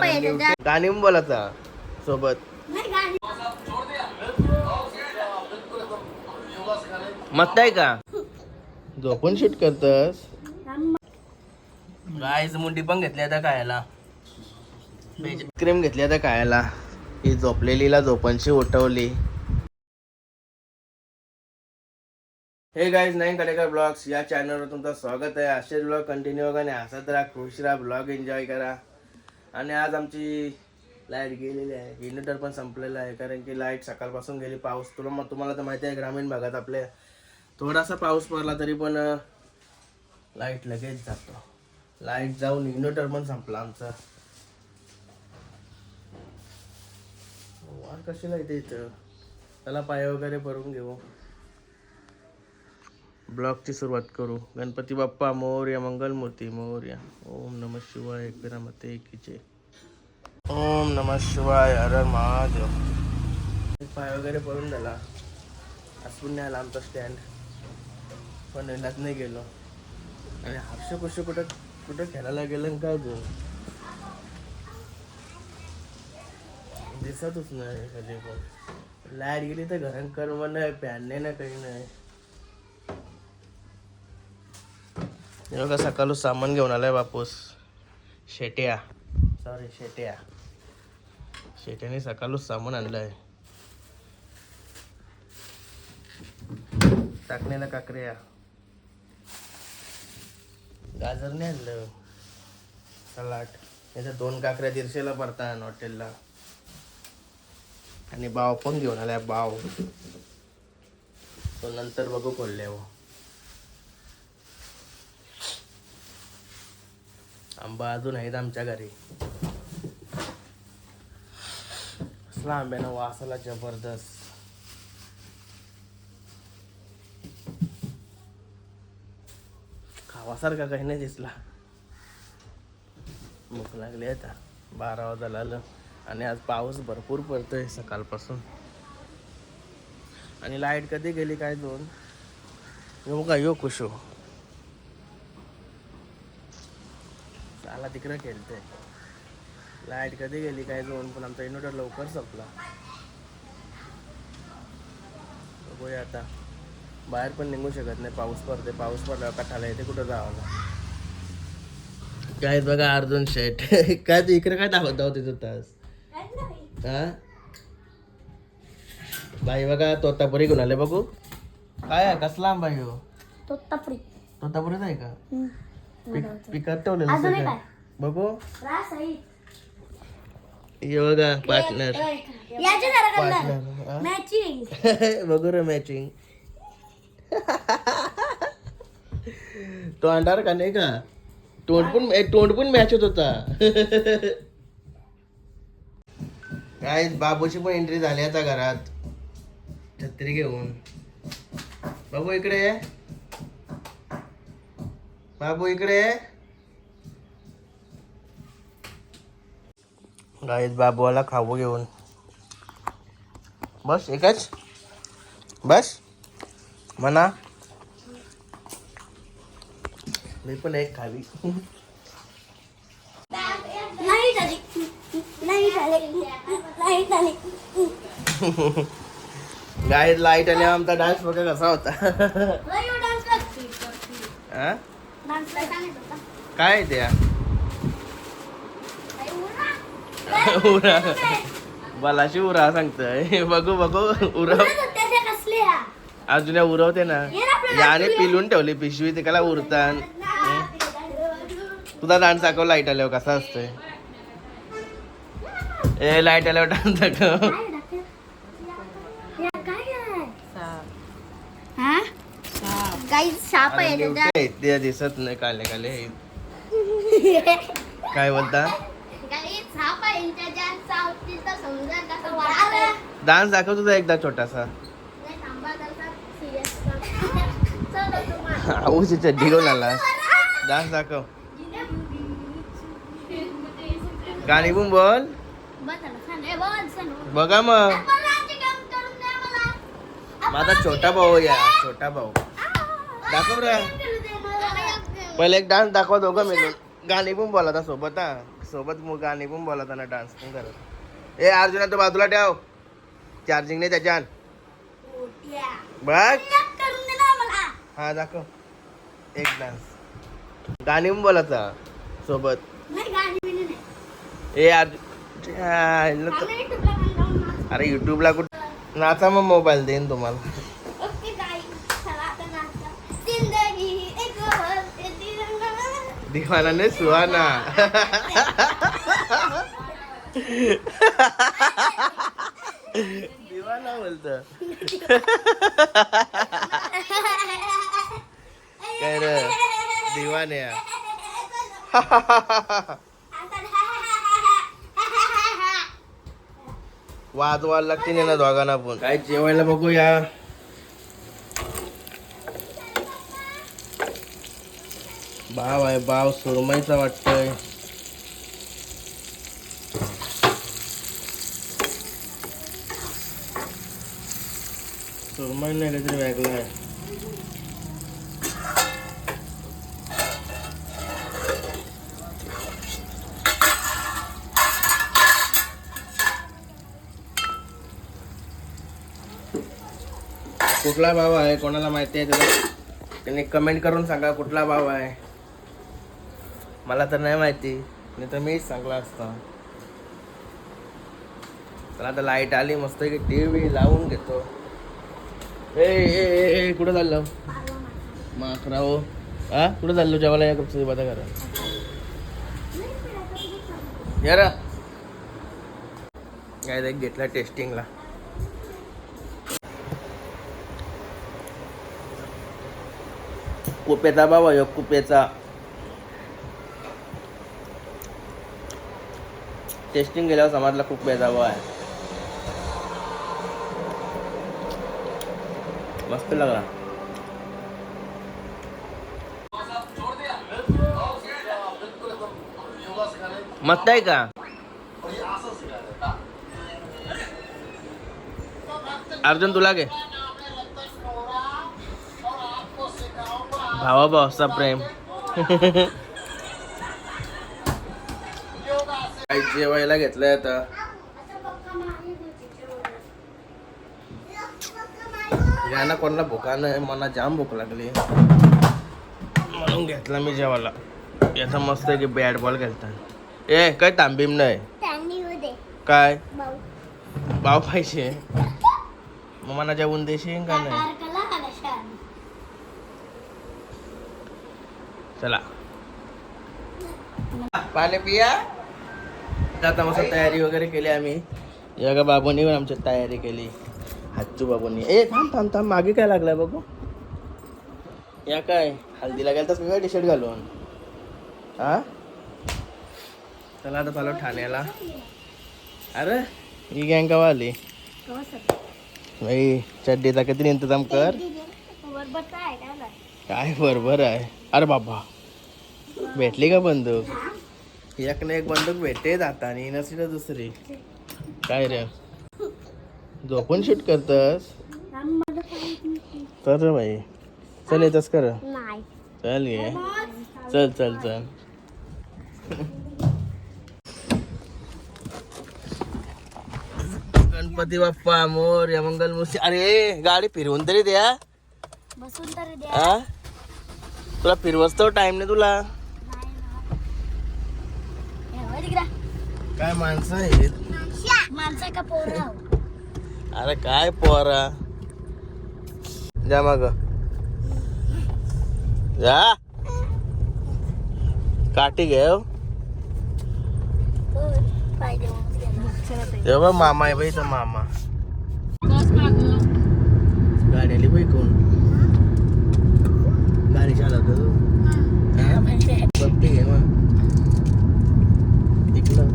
गाणी बोलायचा. सोबत. मस्त आहे का? झोपून शूट करतस? गायच मुंडी पण घेतली आता खायला. क्रीम घेतली आता खायला. ही झोपलेलीला झोपणशी उठवली. हे गाईज नाही कडेकर ब्लॉग्स या चॅनलवर तुमचं स्वागत आहे. असेच ब्लॉग कंटिन्यू करा आणि हसत राहा. खुश राहा. ब्लॉग एन्जॉय करा. आणि आज आमची लाइट गेलेली आहे. इन्व्हर्टर पण संपलेलं आहे. कारण की लाइट सकाळपासून गेली पाऊस तुला मग तुम्हाला तर माहिती आहे ग्रामीण भागात आपल्या थोडासा पाऊस पडला तरी पण लाइट लगेच जातो. लाइट जाऊन इन्व्हर्टर पण संपला आमचा. वार कशाला येते इथं? त्याला पाय वगैरे भरून घेऊ. ब्लॉगची सुरुवात करू. गणपती बाप्पा मोर्या मंगलमूर्ती मोर्या. ओम नम शिवाय एकविरामते एकीचे ओम नम शिवाय अरे महादेव. पाय वगैरे पडून झाला. असून नाही आला आमचा स्टँड पण येण्यात नाही गेलो. आणि हर्ष कुश कुठं कुठं खेळायला गेलं आणि काय घेऊन दिसतच नाही कधी पण. लाइट गेली तर घरात कर्म नाही पॅन नाही ना काही नाही. बघा सकाळू सामान घेऊन आलाय बापूस. शेट्या. सॉरी शेट्या. शेट्याने सकाळूच सामान आणलं आहे टाकण्याला काकऱ्या. गाजर नाही आणलं. सलाड. याच्या दोन काकऱ्या दीडशेला पडतात हॉटेलला. आणि बाव पण घेऊन आलाय? बाव तो नंतर बघू खोलल्यावर आंबा अजून आहेत आमच्या घरी. कसला आंब्यानं वास आला जबरदस्त. खावासारखा काही नाही दिसला. भूक लागली आता. बारा वाजायला आलं. आणि आज पाऊस भरपूर पडतोय सकाळपासून. आणि लाइट कधी गेली काय दोन? येऊ का? यो खुशो चाला तिकडं खेळते लाइट कधी गेली काय दोन पण आमचा इन्व्हर्टर लवकर संपला. बघूया आता. बाहेर पण निघू शकत नाही पाऊस पडते पाऊस पडल्यावर कठाला येते कुठं जावं? काय बघा अर्जुन शेट काय तू इकडे काय दाखवत आहोत तिथं तास? हा? बाई बघा तोतापुरी घेऊन आले बघू. काय आहे? कसला आंबा आहे हो? तो तपरी तोतापुरीच आहे का? पिकात ठेवलेलं. बघू. हे बघा पार्टनर याचे जरा पार्टनर मॅचिंग बघू रे मॅचिंग तोंडार का नाही का? तोंड पण ए, तोंड पण मॅच होत होता. काय बाबूची पण एंट्री झाली आता घरात. छत्री घेऊन. बाबू इकडे ये. बाबू इकडे ये. गाईत बाबूला खाऊ घेऊन बस एकच बस म्हणा मी पण एक खावी गाईत लाइट आल्या आमचा डान्स बघा कसा हा? होता काय त्या उरा. बलाशी उरा सांगतोय. बघू बघू. उरव अजून उरवते ना. याने पिलून ठेवली पिशवी ते त्याला उरतान तुझा डान्स दाखव लाइट आल्यावर कसा असतोय. ए लाइट आल्यावर डान्स दाखव. ते दिसत नाही काले काले. काय बोलता? डान्स दाखव तुझा एकदा छोटासा. चड्डी घेऊन आला. डान्स दाखव. गाणी पण बोल. बघा मग. माझा छोटा भाऊ या छोटा भाऊ. दाखव रे पहिले एक डान्स दाखव दोघं मिळून. गाणी पण बोला आता सोबत हा. सोबत मग गाणी पण बोलत ना डान्स पण करत. ए अर्जुना तो बाजूला ठेव. चार्जिंग नाही त्याच्यात. मोठ्या. बघ. हा दाखव. एक डान्स गाणी पण बोलायचा सोबत. ए अर्जुन. अरे युट्यूबला कुठं नाचा मग मोबाईल देईन तुम्हाला. दिवानाने सुहाना दिवाना बोलत काय रे दिवाने वाद वाद लागते ना दोघांना पण काय जेवायला बघूया भाव आहे सुरमईचा वाटतंय. सुरमई नाही काहीतरी वेगळं आहे. कुठला भाव आहे? कोणाला माहिती आहे त्याला त्यांनी कमेंट करून सांगा कुठला भाव आहे. मला तर नाही माहिती. नाही तर मीच सांगला असता. तर आता लाइट आली मस्त की टी व्ही लावून घेतो. ए ए ए, ए कुठं चाललं? माकरा हा. हो. कुठं चाललो? जेवायला या तुझी बता करा यार काय ते घेतला टेस्टिंगला कुपेचा बाबा यो कुपेचा. टेस्टिंग गेल्यावर समाजला खूप बेजावा आहे. मस्त लागला. मस्त आहे का? अर्जुन, तुला घे. भावा भावाचा प्रेम. काही जेवायला घेतलंय आता. यांना कोणाला भुका नाही मला जाम भूक लागली. म्हणून घेतला मी जेवायला. याचा मस्त आहे की बॅट बॉल खेळतात ए काय तांबीम नाही? काय. भाव पाहिजे. मग मला जेवून देशील का नाही. चला. पाणी पिया? आता मस्त तयारी वगैरे केली आम्ही. या बाबूनी पण आमची तयारी केली. हातचू बाबूनी. ए थांब थांब थांब मागे काय लागलाय बघू? या काय? हल्दीला गेलतास मी टी शर्ट घालून. हा चला आता चालू ठाण्याला. अरे ही गँग कवा आली. भाई चड्डीचा किती इंतजाम कर. काय काय. काय बरोबर आहे? अरे बाबा. भेटली का बंदूक? एक ना एक बंदूक भेटते आणि नसली दुसरी. काय रे? झोपून शूट करतस? थांब, मला सांगितलं की. तर रे भाई चल येतस कर. चल घे. चल चल चल. गणपती बाप्पा मोर मंगल मुसी अरे गाडी फिरवून तरी द्या. बसून तरी द्या. हा तुला फिरवस तो टाइम नाही तुला नाही ना. हे बघ तिकडं. काय माणसं आहेत? माणसं का पोरं? अरे काय पोरा? जा मग. जा. काठी घे हो. पाहिजे बघ मामा आहे बाई तो मामा. गाडी आली बाई कोण गाडी चालवतो तू. हा? बघते घे मग इकडं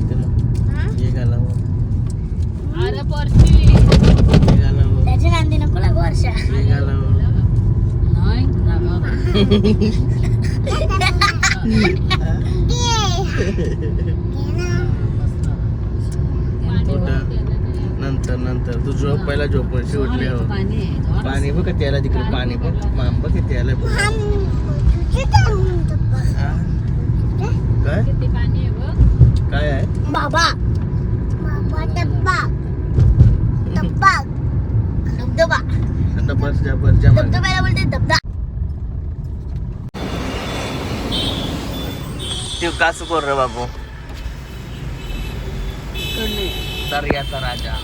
इकडं हे घाला मग हे घाला मग त्याची नांदी नको लागू वर्षा. नंतर नंतर. तू झोप पहिला उठली हो पाणी बघ किती आलं तिकडे पाणी बघ. मांब किती आलं. बघ. हा? काय? किती पाणी आहे बघ. काय आहे? बाबा डब्बा डब्बा धबधबा आता बस जा बस जा मागे. धबधब्याला बोलते धबधा तू कास कोर रे बाबू? दर्याचा राजा.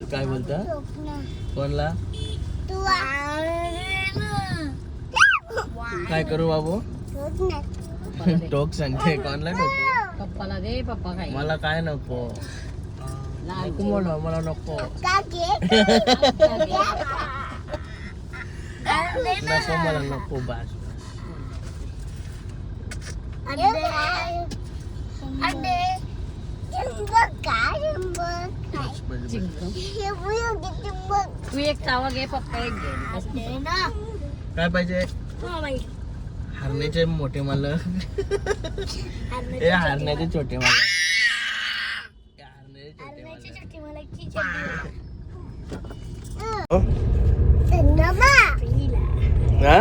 काय बोलता? कोणला काय करू बाबू? टोक सांगते कोणला नको? पप्पाला दे पप्पा काय मला काय नको? नको मला मला नको. नको मला नको बास. तू एक चावा घे पप्पा एक घे. काय पाहिजे? हरण्याचे मोठे हे हरण्याचे छोटे मालक. हे हरण्याचे छोटे मालक. हो? हा?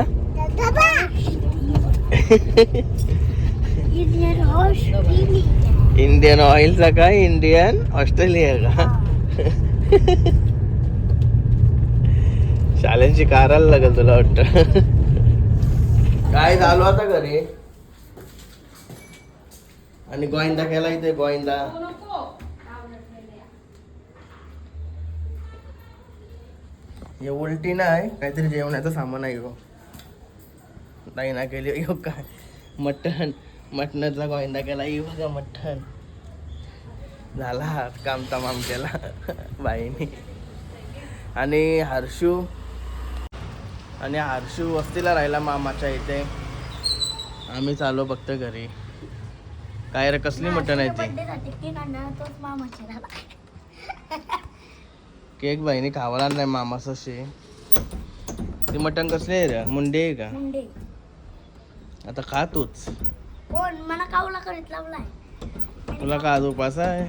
इंडियन ऑइलचा का? इंडियन ऑस्ट्रेलिया का? शाळेची कारायला लागेल तुला वाटत? काय झालो आता घरी? आणि गोविंदा केला इथे गोविंदा. हे उलटी नाही काहीतरी जेवणाचं सामान आहे गो. नाही ना केली येऊ काय? मटण. मटणाचा गोविंदा केला येऊ बघा मटण. झाला काम तमाम केला. बाईने आणि हर्षू? आणि हर्षू वस्तीला राहिला मामाच्या इथे. आम्ही चालू फक्त घरी. काय रे कसली मटण आहे ती? केक बहिणी खावाला नाही मामाचं शे ती मटण कसली आहे रे? मुंडी आहे का? आता खा तूच. तुला का आज उपास आहे?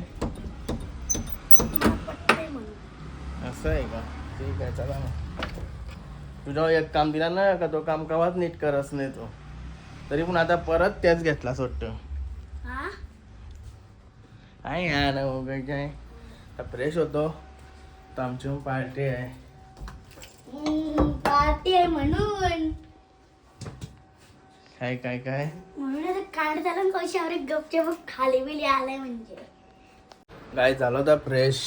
असं आहे का? ठीक आहे चला मग. तुझ्या एक काम दिला ना का तो काम कवाच नीट करत नाही तो. तरी पण आता परत त्याच घेतला हा? आहे यार काय? फ्रेश होतो. तर आमची पार्टी आहे. पार्टी आहे म्हणून. काय काय काय? म्हणून कांड झाला कशावर गपचे खाली बिली आलाय म्हणजे. काय झालं होता फ्रेश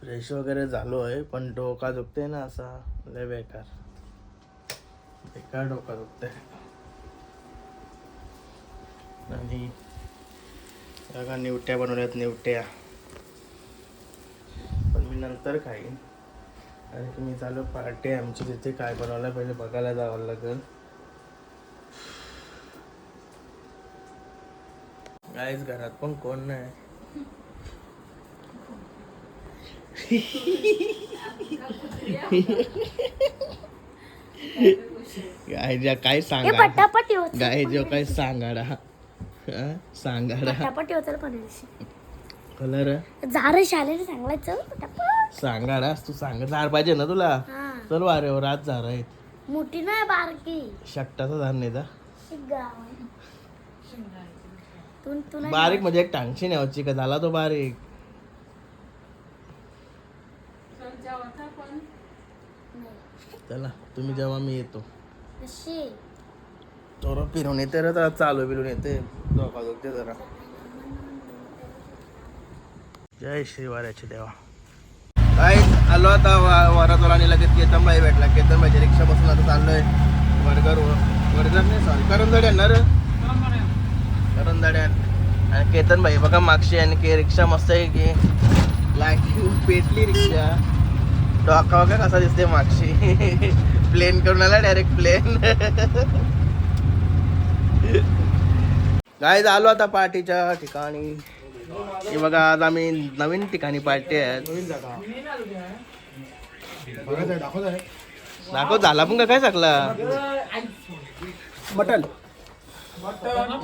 फ्रेश वगैरे झालो आहे पण डोका दुखते ना असा. लय बेकार. बेकार डोका दुखते आणि बघा निवट्या बनवल्यात निवट्या. पण मी नंतर खाईन. आणि तुम्ही चालू पार्टी आहे आमची तिथे. काय बनवलं पहिले बघायला जावं लागेल. गाईच घरात पण कोण नाही. गाय ज्या काय हे सांगा पटापटी होत गाय जो काय सांगाडा हा? सांगाडा पटापटी होत पण कलर? झाड शाळेने सांगायचं पटापट. सांगाडा तू सांग. झाड पाहिजे ना तुला? हा. चल वारेवर आज झाड आहेत. मोठी नाही बारकी. शकटाचा झाड नाही का शिग्गा तू तू नाही बारीक म्हणजे एक टांगशी न्यावची का झाला तो बारीक. चला तुम्ही जेव्हा मी येतो. कशी थोडं फिरून येते रे जरा चालू बिलून येते. झोपा झोपते जरा. जय श्री वाऱ्याचे देवा. काय आलो आता वा- वरातवर आणि लगेच केतनबाई भेटला. केतनबाईची रिक्षा बसून आता चाललोय. वडगर वडगर नाही सॉरी करंदड्यान ना रे? करंदड्यान आणि केतनबाई बघा मागशी आणि के रिक्षा मस्त आहे की. लाईन पेटली रिक्षा. डोका बघा कसा दिसते मागशी. प्लेन करून आला डायरेक्ट प्लेन काय आलो आता पार्टीच्या ठिकाणी. हे बघा आज आम्ही नवीन ठिकाणी पार्टी आहेत दाखव झाला पण काय सांगला मटन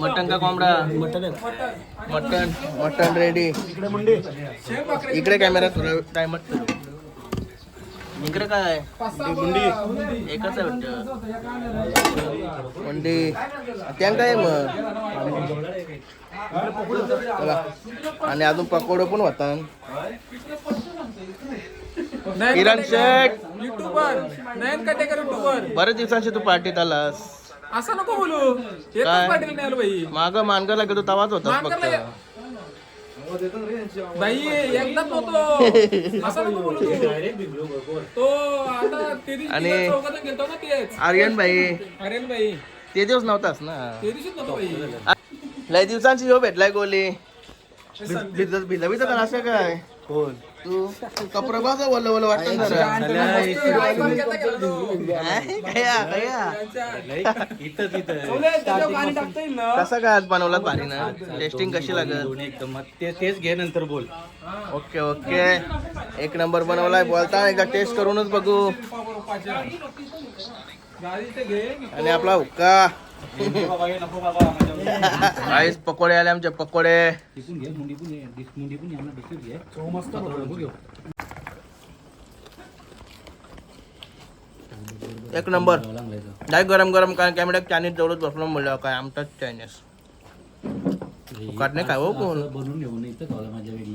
मटन का कोंबडा? मटन मटन मटन रेडी इकडे कॅमेरा थोडा टाइमात इकडे काय? एकच आहे वाटतं. मंडी त्या काय मग. आणि अजून पकोडे पण होता किरण शेठ युट्यूबर नयन काटेकर युट्यूबर बरेच दिवसांची तू पार्टीत आलास. असं नको बोलू? पाटील नाही आलो माग मानगाला गेलो तवाच होतास मानगरला असं नको बोलू तू. तो आता ते दिवशी आणि- गेलतो ना तेच. आर्यन भाई. अरे बाई ते दिवस नव्हतास ना. ते दिवशीच नव्हतो बाई लय दिवसांची हो भेटलाय गोली. भिजत भिजत भिजत असं काय? कोण? कपडा बघा बोल बोल वाटतं कसं काय आज बनवलात भारी ना टेस्टिंग कशी लागत एकदम ते तेच घे नंतर बोल ओके ओके एक नंबर बनवलाय बोलता एकदा टेस्ट करूनच बघू आणि आपला हुक्का आईस पकोडे आले आमचे पकोडे घे मुंडी पण घे मुंडी पण यांना बिस्किट घे मस्त घेऊ एक नंबर डाय गरम गरम काय कॅमेरा चायनीज जवळच बसलो म्हणलं काय आमचाच चायनीज फुकट नाही काय हो कोण बनवून घेऊन इथं खावला माझ्या वेगळी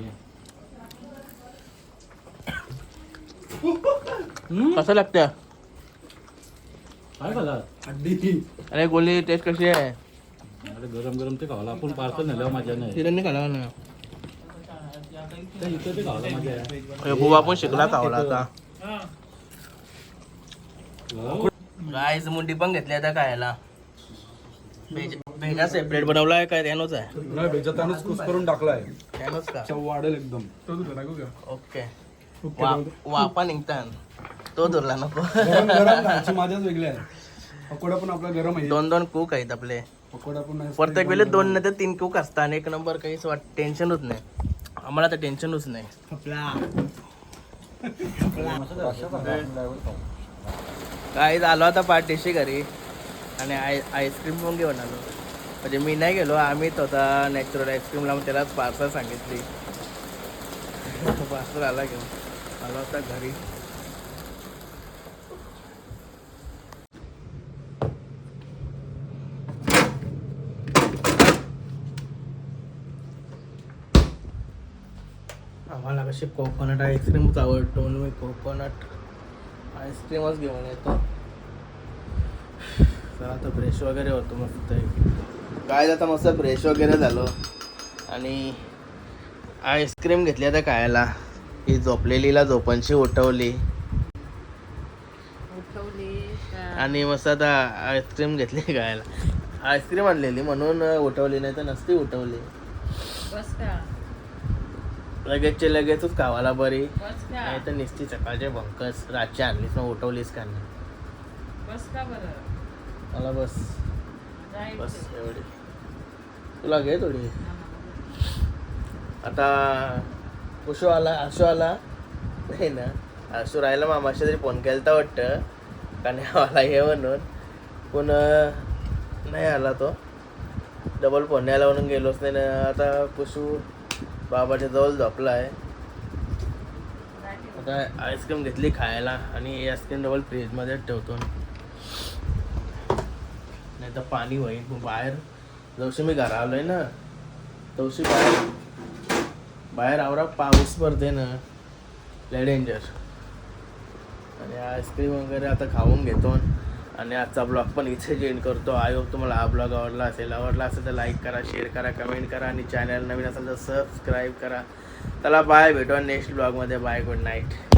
कसं लागतं काय खाला अरे गोली टेस्ट कशी आहे? अरे गरम गरम ते खावला आपण पार्सल नेलं माझ्या नाही. तिरंनी खाला ना ते इथं ते खावला माझ्या हे बुवा पण शिकला चावला आता. गायच मुंडी पण घेतली आता खायला. भेज भेजा सेपरेट बनवलाय काय त्यानोच आहे. नाही भेजतानाच कुस करून टाकलाय. त्यानोच का? चव वाढेल एकदम. ओके. वा वापा निघतान. तो धरला नको. गरम गरम खायची माझ्याच वेगळी आहे पकोडा पण आपला गरम आहे. दोन दोन कुक आहेत आपले. पकोडा पण आहे. प्रत्येक वेळेस दोन नाही तर तीन कुक असतात आणि एक नंबर काहीच वाट टेन्शनच नाही. आम्हाला तर टेन्शनच नाही. काय आलो आता पार्टीशी घरी. आणि आय आईस्क्रीम पण घेऊन आलो. म्हणजे मी नाही गेलो आम्हीच होता नॅचरल आईस्क्रीम लावून त्यालाच पार्सल सांगितली. पार्सल आला घेऊन. आलो होता घरी आम्हाला कशी कोकोनट आईस्क्रीमच आवडतो म्हणून मी कोकोनट आईस्क्रीमच घेऊन येतो. तर आता फ्रेश वगैरे होतो मस्त काय आता मस्त फ्रेश वगैरे झालो. आणि आईस्क्रीम घेतली आता खायला. ही झोपलेलीला झोपणशी उठवली. आणि मस्त आता आईस्क्रीम घेतली खायला. आईस्क्रीम आणलेली म्हणून उठवली नाही तर नसती उठवली. बस का? लगेचचे लगेचच खावाला बरी. बस का? नाही तर निस्ती सकाळचे भंकस रातची आणलीस मग उठवलीस का नाही? बस का बरं? मला बस. जायचं. बस एवढी. तुला घे थोडी. आता कुशो आला आशो आला. नाही ना आशो राहिला मामाशी तरी फोन केलता वाटतं. का नाही आला हे म्हणून. पण अं, नाही आला तो. डबल फोन आला म्हणून गेलोच नाही ना. आता कुशू बाबाच्या जवळ झोपला आहे आता आईस्क्रीम घेतली खायला आणि ही आईस्क्रीम डबल फ्रीजमध्ये ठेवतो. नाही तर पाणी होईल. मग बाहेर जवशी मी घरा आलोय ना तवशी बाहेर बाहेर आवरा पाऊस पडते ना लय डेंजर आणि आईस्क्रीम वगैरे आता खाऊन घेतो. आणि आजचा ब्लॉग पण इथे एंड करतो. आय होप तुम्हाला हा ब्लॉग आवडला असेल. आवडला असेल तर लाईक करा शेअर करा कमेंट करा आणि चॅनल नवीन असेल तर सबस्क्राईब करा. चला बाय भेटू नेक्स्ट ब्लॉगमध्ये बाय गुड नाईट